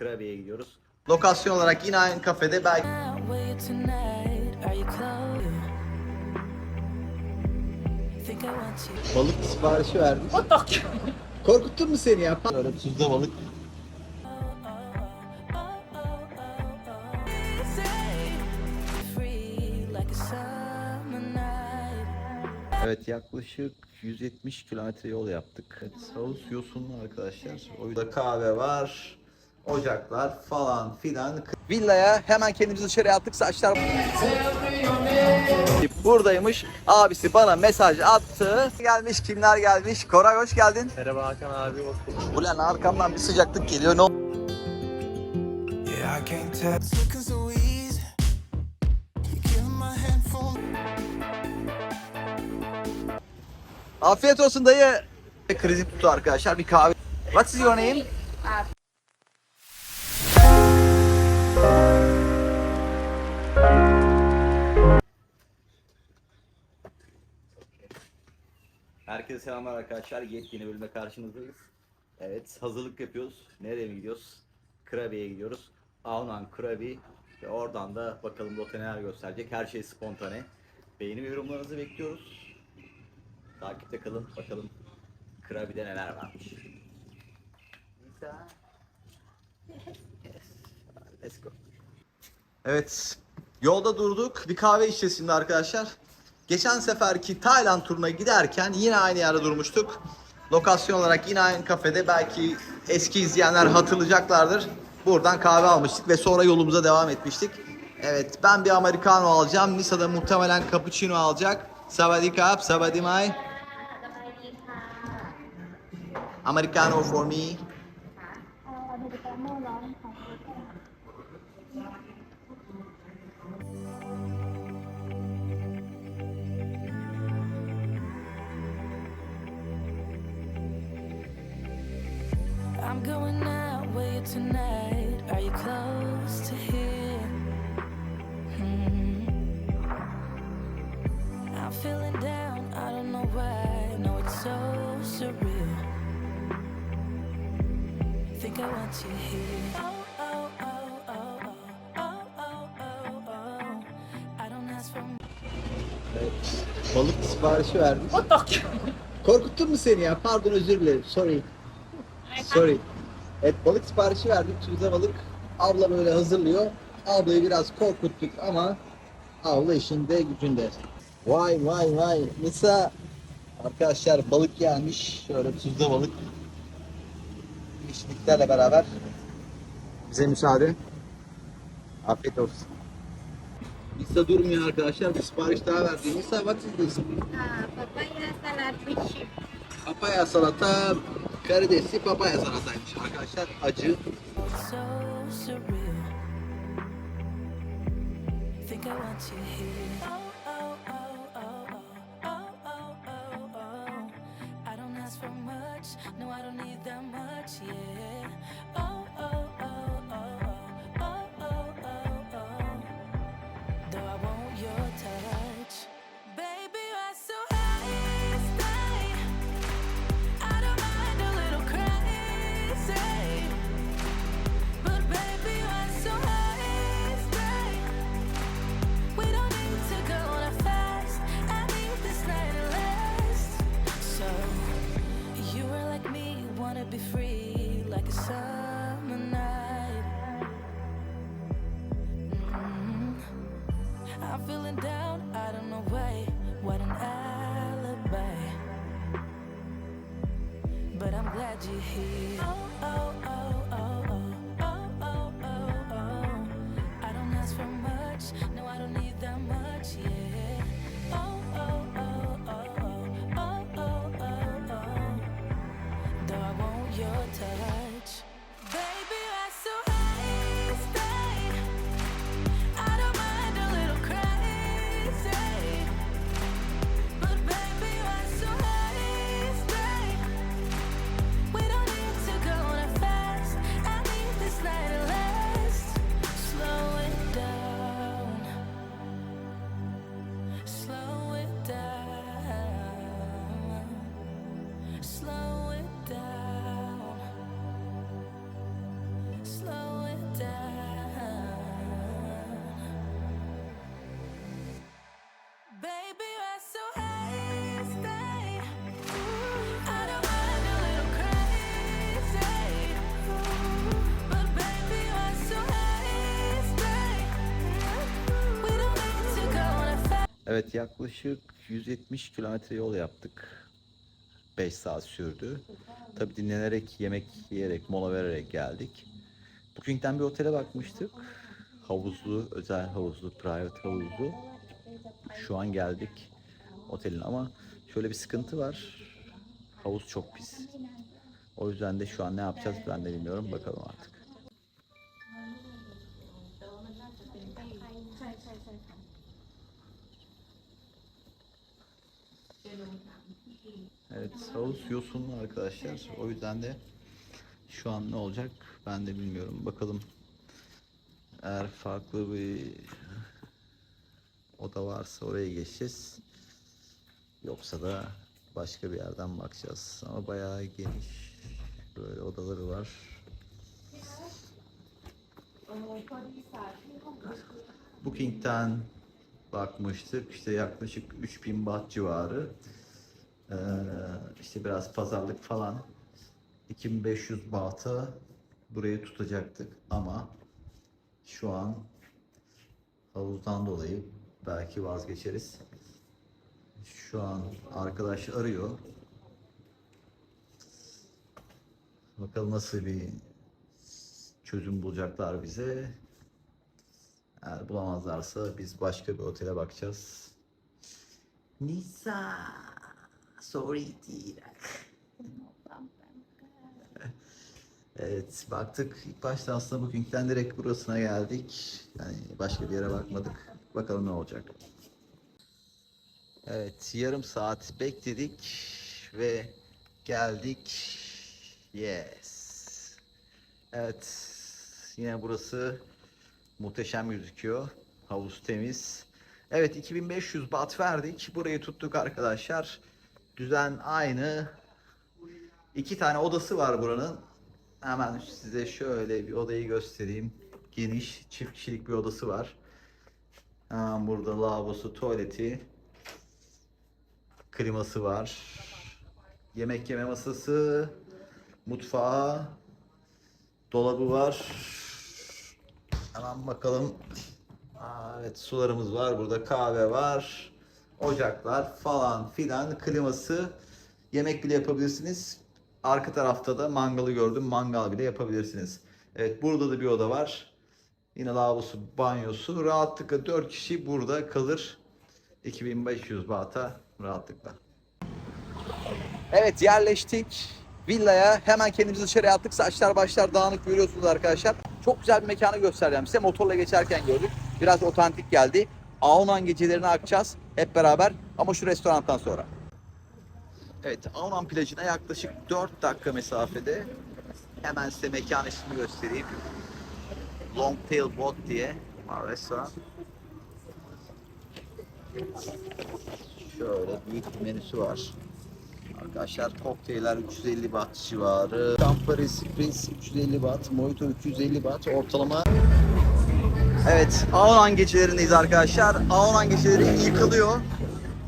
Krabi'ye gidiyoruz. Lokasyon olarak yine aynı kafede belki balık siparişi verdik. Korkuttun mu seni ya? Böyle tuzda balık. Evet yaklaşık 170 kilometre yol yaptık. Evet, Savus yosunlu arkadaşlar. O yüzden kahve var, ocaklar falan filan. Villaya hemen kendimizi dışarıya attık. Saçlar buradaymış. Abisi bana mesaj attı. Gelmiş kimler gelmiş? Koray hoş geldin. Merhaba Hakan abi, hoş bulduk. Ulan arkamdan bir sıcaklık geliyor. Ne Yeah, I can't tell. Afiyet olsun dayı. Krizi tuttu arkadaşlar. Bir kahve. What's your name? Herkese selamlar arkadaşlar. Yepyeni bölüme karşınızdayız. Evet, hazırlık yapıyoruz. Nereye mi gidiyoruz? Krabi'ye gidiyoruz. Avnan Krabi. Ve oradan da bakalım rota neler gösterecek. Her şey spontane. Beğeni ve yorumlarınızı bekliyoruz. Takipte kalın. Bakalım Krabi'de neler varmış. Lisa. Yes. Let's go. Evet. Yolda durduk. Bir kahve içeceğiz şimdi arkadaşlar. Geçen seferki Tayland turuna giderken yine aynı yerde durmuştuk. Lokasyon olarak yine aynı kafede belki eski izleyenler hatırlayacaklardır. Buradan kahve almıştık ve sonra yolumuza devam etmiştik. Evet ben bir americano alacağım. Nisa da muhtemelen cappuccino alacak. Sabadi kap, sabadi mai. Americano for me. going out with you tonight? Are you close to here? Hmm. I'm feeling down, I don't know why. No, it's so surreal. Think I want you here. Oh, oh, oh, Balık siparişi vermiş. What? Korkuttum mu seni ya? Pardon özür dilerim. Sorry. Sorry. Evet balık siparişi verdik. Tuğza balık. Abla böyle hazırlıyor. Ablayı biraz korkuttuk ama abla işinde gücünde. Vay vay vay. Nisa arkadaşlar balık gelmiş. Şöyle tuzda balık. Yeşilliklerle beraber bize müsaade. Afiyet olsun. Nisa durmuyor arkadaşlar. Bir sipariş daha verdi. Nisa what is this? papaya chip. Papaya salata, karidesli papaya salataymış arkadaşlar. Acı. No, I don't need that much, yeah. Oh, I'm feeling down, I don't know why. What an alibi. But I'm glad you're here. Oh, oh, oh, oh, oh, oh, oh, oh, oh. I don't ask for much, no, I don't Evet yaklaşık 170 kilometre yol yaptık. 5 saat sürdü. Tabi dinlenerek, yemek yiyerek, mola vererek geldik. Booking'den bir otele bakmıştık. Havuzlu, özel havuzlu, private havuzlu. Şu an geldik otelin ama şöyle bir sıkıntı var. Havuz çok pis. O yüzden de şu an ne yapacağız ben de bilmiyorum. Bakalım artık. Evet havuz yosunlu arkadaşlar. O yüzden de şu an ne olacak ben de bilmiyorum. Bakalım eğer farklı bir oda varsa oraya geçeceğiz. Yoksa da başka bir yerden bakacağız. Ama bayağı geniş böyle odaları var. Booking'den bakmıştık. İşte yaklaşık 3000 baht civarı. Ee, işte biraz pazarlık falan 2500 baht'a burayı tutacaktık ama şu an havuzdan dolayı belki vazgeçeriz. Şu an arkadaş arıyor. Bakalım nasıl bir çözüm bulacaklar bize. Eğer bulamazlarsa biz başka bir otele bakacağız. Nisa. Sorry değil. Evet baktık ilk başta aslında bugünkten direkt burasına geldik. Yani başka bir yere bakmadık. Bakalım ne olacak. Evet yarım saat bekledik ve geldik. Yes. Evet yine burası muhteşem gözüküyor. Havuz temiz. Evet 2500 bat verdik. Burayı tuttuk arkadaşlar. Düzen aynı. İki tane odası var buranın. Hemen size şöyle bir odayı göstereyim. Geniş çift kişilik bir odası var. Hemen burada lavabosu, tuvaleti, kliması var. Yemek yeme masası, mutfağı, dolabı var. Hemen bakalım. Aa, evet sularımız var. Burada kahve var. Ocaklar falan filan. Kliması. Yemek bile yapabilirsiniz. Arka tarafta da mangalı gördüm. Mangal bile yapabilirsiniz. Evet burada da bir oda var. Yine lavabosu, banyosu. Rahatlıkla 4 kişi burada kalır. 2500 bahta rahatlıkla. Evet yerleştik villaya. Hemen kendimizi dışarıya attık. Saçlar başlar dağınık görüyorsunuz arkadaşlar. Çok güzel bir mekanı göstereceğim size. Motorla geçerken gördük. Biraz otantik geldi. Aunan gecelerini akacağız hep beraber ama şu restorandan sonra. Evet Aunan plajına yaklaşık 4 dakika mesafede. Hemen size mekan ismini göstereyim. Longtail Boat diye var restoran. Şöyle büyük bir menüsü var. Arkadaşlar kokteyller 350 baht civarı. Campari Spritz 350 baht, Mojito 250 baht ortalama. Evet, Aunan geçilerindeyiz arkadaşlar. Aunan geçileri yıkılıyor.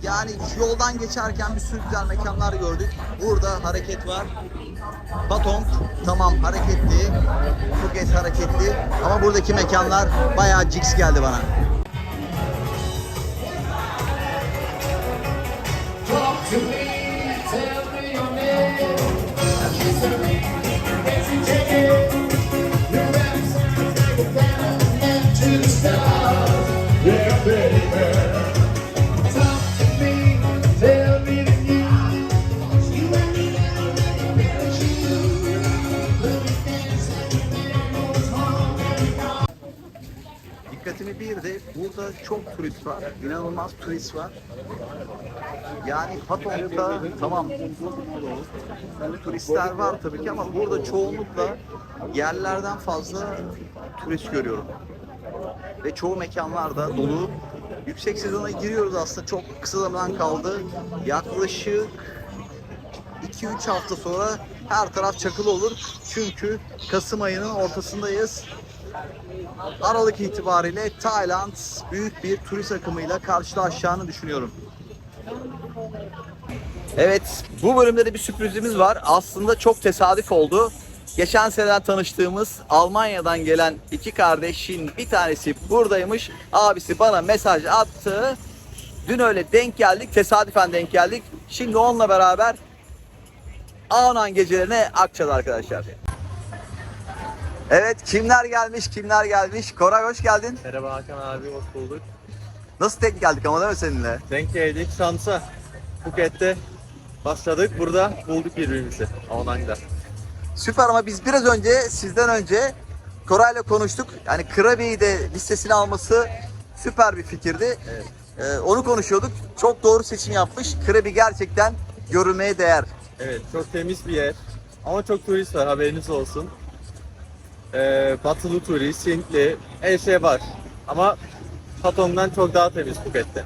Yani yoldan geçerken bir sürü güzel mekanlar gördük. Burada hareket var. Patong tamam hareketli. Phuket hareketli. Ama buradaki mekanlar bayağı cix geldi bana. Dikkatimi bir de burada çok turist var. İnanılmaz turist var. Yani Patong'da tamam turistler var tabii ki ama burada çoğunlukla yerlerden fazla turist görüyorum. Ve çoğu mekanlar da dolu. Yüksek sezona giriyoruz aslında çok kısa zaman kaldı. Yaklaşık 2-3 hafta sonra her taraf çakılı olur. Çünkü Kasım ayının ortasındayız. Aralık itibariyle Tayland büyük bir turist akımıyla karşılaşacağını düşünüyorum. Evet, bu bölümde de bir sürprizimiz var. Aslında çok tesadüf oldu. Geçen seneden tanıştığımız Almanya'dan gelen iki kardeşin bir tanesi buradaymış. Abisi bana mesaj attı. Dün öyle denk geldik, tesadüfen denk geldik. Şimdi onunla beraber Ağnan gecelerine Akça'da arkadaşlar. Evet kimler gelmiş kimler gelmiş. Koray hoş geldin. Merhaba Hakan abi, hoş bulduk. Nasıl denk geldik ama değil mi seninle? Denk geldik şansa. Phuket'te başladık, burada bulduk birbirimizi. Online'da. Süper ama biz biraz önce sizden önce Koray'la konuştuk. Yani Krabi'yi de listesine alması süper bir fikirdi. Evet. Ee, onu konuşuyorduk. Çok doğru seçim yapmış. Krabi gerçekten görülmeye değer. Evet, çok temiz bir yer. Ama çok turist var, haberiniz olsun. Ee, batılı turist, Hintli, her şey var. Ama Patong'dan çok daha temiz Phuket'te.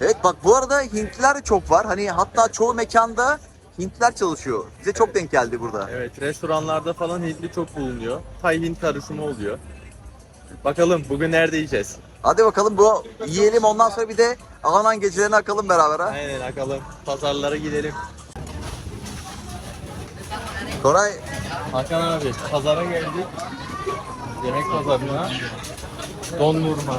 Evet bak bu arada Hintliler çok var. Hani hatta çoğu mekanda Hintliler çalışıyor. Bize çok denk geldi burada. Evet, restoranlarda falan Hintli çok bulunuyor. Tay-Hint karışımı oluyor. Bakalım bugün nerede yiyeceğiz? Hadi bakalım bu yiyelim ondan sonra bir de Ağnan gecelerini akalım beraber ha. Aynen bakalım. Pazarlara gidelim. Koray Hakan abi, pazara geldik. Yemek pazarına. Dondurma,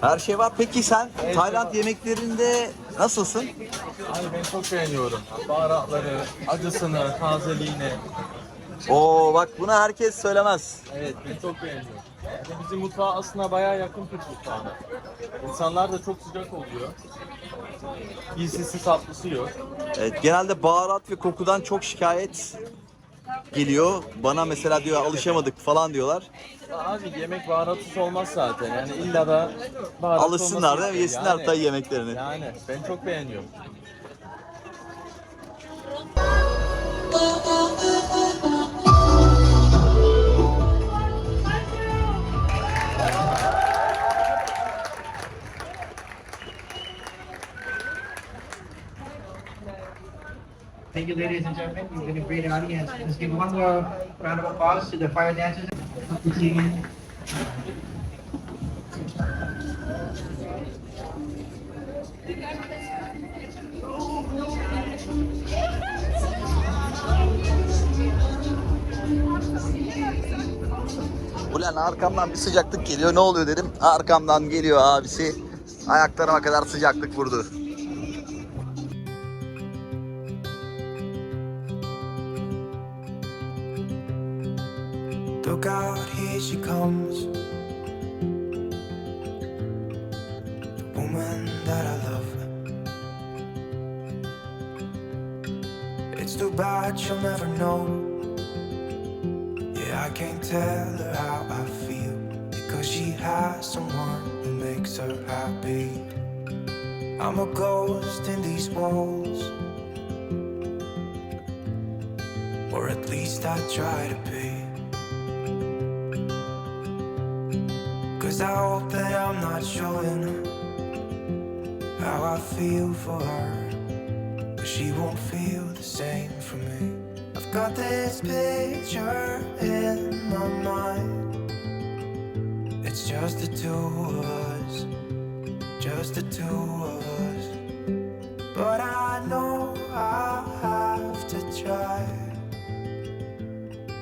her şey var. Peki sen Tayland yemeklerinde nasılsın? Abi ben çok beğeniyorum. Baharatları, acısını, tazeliğini. Oo bak bunu herkes söylemez. Evet ben çok beğeniyorum. Yani bizim mutfağa aslında bayağı yakın Türk mutfağına. İnsanlar da çok sıcak oluyor. Gizlisi tatlısı yok. Evet, genelde baharat ve kokudan çok şikayet geliyor. Bana mesela diyor alışamadık falan diyorlar. Abi yemek baharatsız olmaz zaten. Yani illa da baharat Alışsınlar olması değil mi? gerekiyor. Yesinler Yani- Tay yemeklerini. Yani ben çok beğeniyorum. Thank you, ladies and gentlemen. You've been a great audience. Let's give one more round of applause to the fire dancers. Ulan arkamdan bir sıcaklık geliyor. Ne oluyor dedim. Arkamdan geliyor abisi. Ayaklarıma kadar sıcaklık vurdu. Out, here she comes. The woman that I love. It's too bad she'll never know. Yeah, I can't tell her how I feel. Because she has someone who makes her happy. I'm a ghost in these walls. Or at least I try to be. Cause I hope that I'm not showing how I feel for her. But she won't feel the same for me. I've got this picture in my mind. It's just the two of us, just the two of us. But I know I have to try,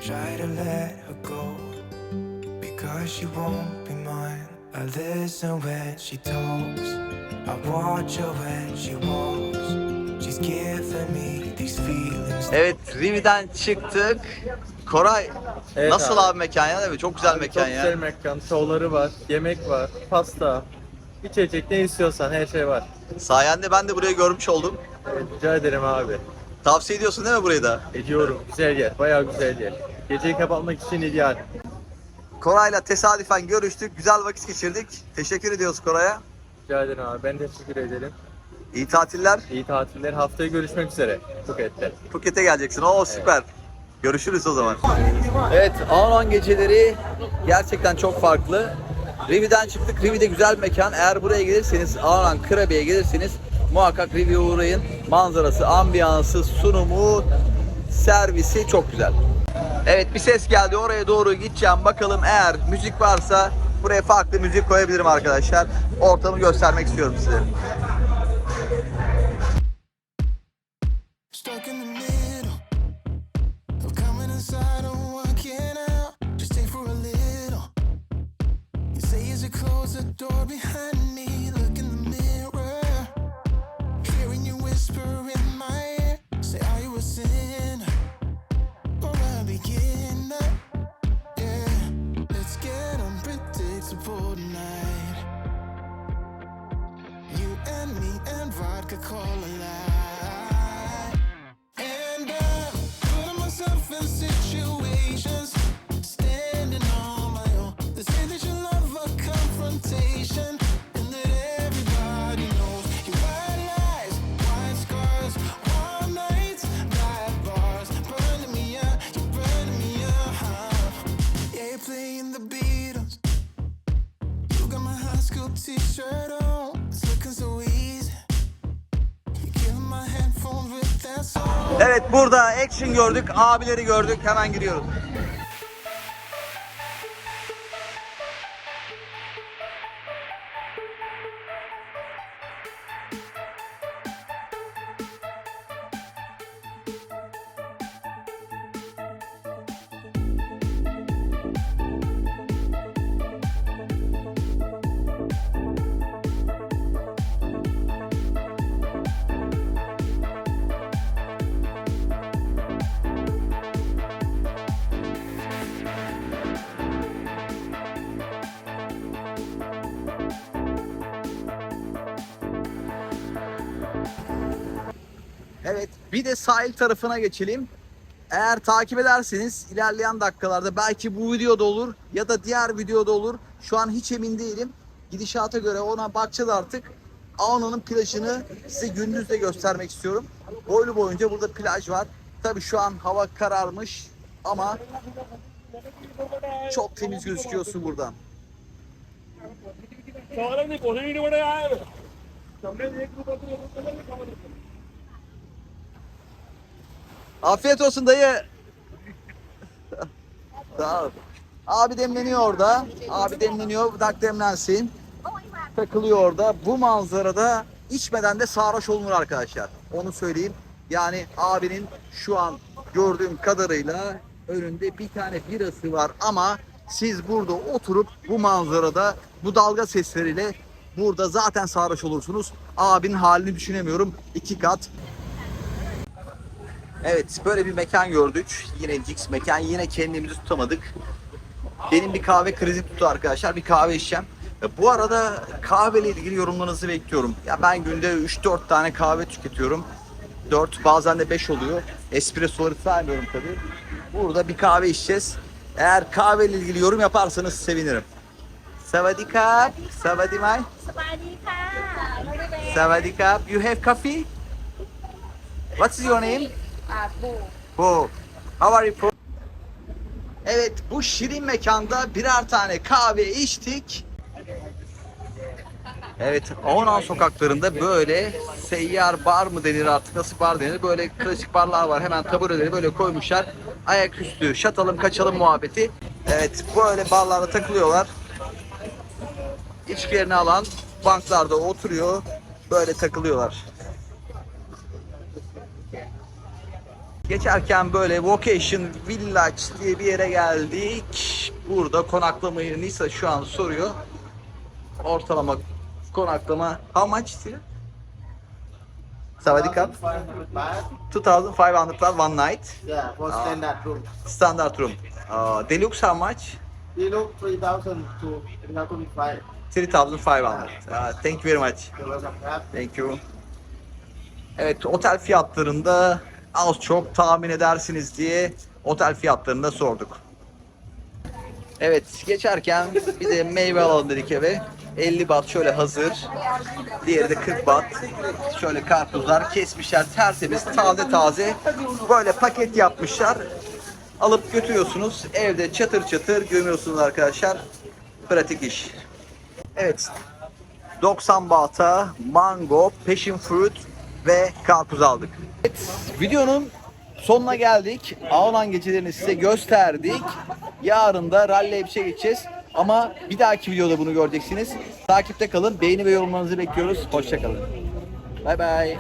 try to let her go because she won't be. I listen when she talks, I watch her when she walks. She's giving me these feelings. Evet Rivi'den çıktık. Koray Evet nasıl abi. abi. mekan ya? Mi? Çok güzel Abi mekan çok ya. güzel mekan. Şovları var, yemek var, pasta, içecek ne istiyorsan her şey var. Sayende ben de burayı görmüş oldum. Evet, rica ederim abi. Tavsiye ediyorsun değil mi burayı da? Ediyorum. Güzel yer. Bayağı güzel yer. Geceyi kapatmak için ideal. Koray'la tesadüfen görüştük. Güzel vakit geçirdik. Teşekkür ediyoruz Koray'a. Rica ederim abi. Ben de teşekkür ederim. İyi tatiller. İyi tatiller. Haftaya görüşmek üzere Phuket'te. Phuket'e geleceksin. Oo süper. Görüşürüz o zaman. Evet, Ağlan geceleri gerçekten çok farklı. Rivi'den çıktık. Rivi de güzel bir mekan. Eğer buraya gelirseniz, Ağlan Krabi'ye gelirseniz muhakkak Rivi'ye uğrayın. Manzarası, ambiyansı, sunumu, servisi çok güzel. Evet bir ses geldi. Oraya doğru gideceğim. Bakalım eğer müzik varsa buraya farklı müzik koyabilirim arkadaşlar. Ortamı göstermek istiyorum size. get burada action gördük, abileri gördük. Hemen giriyoruz. Evet, bir de sahil tarafına geçelim. Eğer takip ederseniz ilerleyen dakikalarda belki bu videoda olur ya da diğer videoda olur. Şu an hiç emin değilim. Gidişata göre ona bakacağız artık. Aona'nın plajını size gündüz de göstermek istiyorum. Boylu boyunca burada plaj var. Tabii şu an hava kararmış ama çok temiz gözüküyorsun buradan. Afiyet olsun dayı. Sağ ol. Abi demleniyor orada. Abi demleniyor. Bırak demlensin. Takılıyor orada. Bu manzarada içmeden de sarhoş olunur arkadaşlar. Onu söyleyeyim. Yani abinin şu an gördüğüm kadarıyla önünde bir tane birası var ama siz burada oturup bu manzarada bu dalga sesleriyle burada zaten sarhoş olursunuz. Abinin halini düşünemiyorum. İki kat Evet böyle bir mekan gördük. Yine Dix mekan. Yine kendimizi tutamadık. Benim bir kahve krizi tuttu arkadaşlar. Bir kahve içeceğim. E, bu arada kahve ile ilgili yorumlarınızı bekliyorum. Ya ben günde 3-4 tane kahve tüketiyorum. 4 bazen de 5 oluyor. Espressoları saymıyorum tabii. Burada bir kahve içeceğiz. Eğer kahve ile ilgili yorum yaparsanız sevinirim. Savadikap, savadimay. Savadikap. Savadikap, you have coffee? What's your name? Bu. Bu. How are you? Evet bu şirin mekanda birer tane kahve içtik. Evet Onan sokaklarında böyle seyyar bar mı denir artık nasıl bar denir böyle klasik barlar var hemen tabureleri böyle koymuşlar ayaküstü şatalım kaçalım muhabbeti. Evet böyle barlarda takılıyorlar. İçkilerini alan banklarda oturuyor böyle takılıyorlar. Geçerken böyle Vocation Village diye bir yere geldik. Burada konaklamayı Nisa şu an soruyor. Ortalama konaklama how much diyor? Savadikap. 2500 baht one night. Yeah, for standard room. Standard room. Uh, deluxe how much? Look 3,000 to 3,005. 3500. Uh, thank you very much. Thank you. Evet otel fiyatlarında az çok tahmin edersiniz diye otel fiyatlarını da sorduk. Evet geçerken bir de meyve alalım dedik eve. 50 bat şöyle hazır. Diğeri de 40 bat. Şöyle karpuzlar kesmişler tertemiz taze taze. Böyle paket yapmışlar. Alıp götürüyorsunuz. Evde çatır çatır gömüyorsunuz arkadaşlar. Pratik iş. Evet 90 bahta mango, passion fruit ve karpuz aldık. Evet, videonun sonuna geldik. Ağlan gecelerini size gösterdik. Yarın da Rally Leipzig'e geçeceğiz. Ama bir dahaki videoda bunu göreceksiniz. Takipte kalın. Beğeni ve yorumlarınızı bekliyoruz. Hoşçakalın. Bay bay.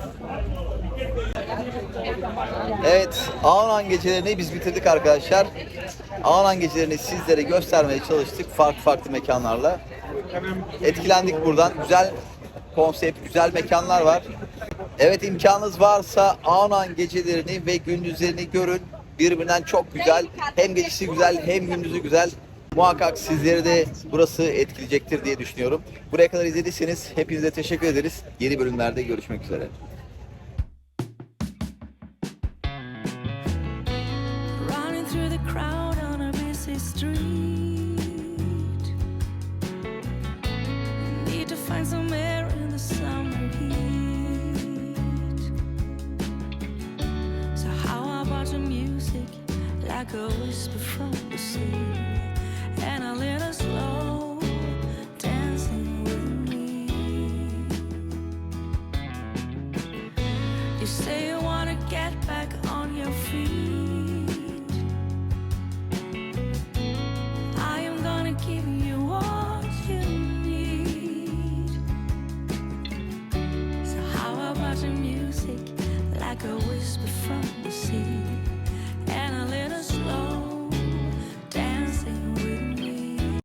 Evet, Ağlan gecelerini biz bitirdik arkadaşlar. Ağlan gecelerini sizlere göstermeye çalıştık farklı farklı mekanlarla. Etkilendik buradan. Güzel konsept, güzel mekanlar var. Evet imkanınız varsa Ağlan gecelerini ve gündüzlerini görün. Birbirinden çok güzel. Hem gecesi güzel hem gündüzü güzel. Muhakkak sizleri de burası etkileyecektir diye düşünüyorum. Buraya kadar izlediyseniz hepinize teşekkür ederiz. Yeni bölümlerde görüşmek üzere. A whisper from the sea.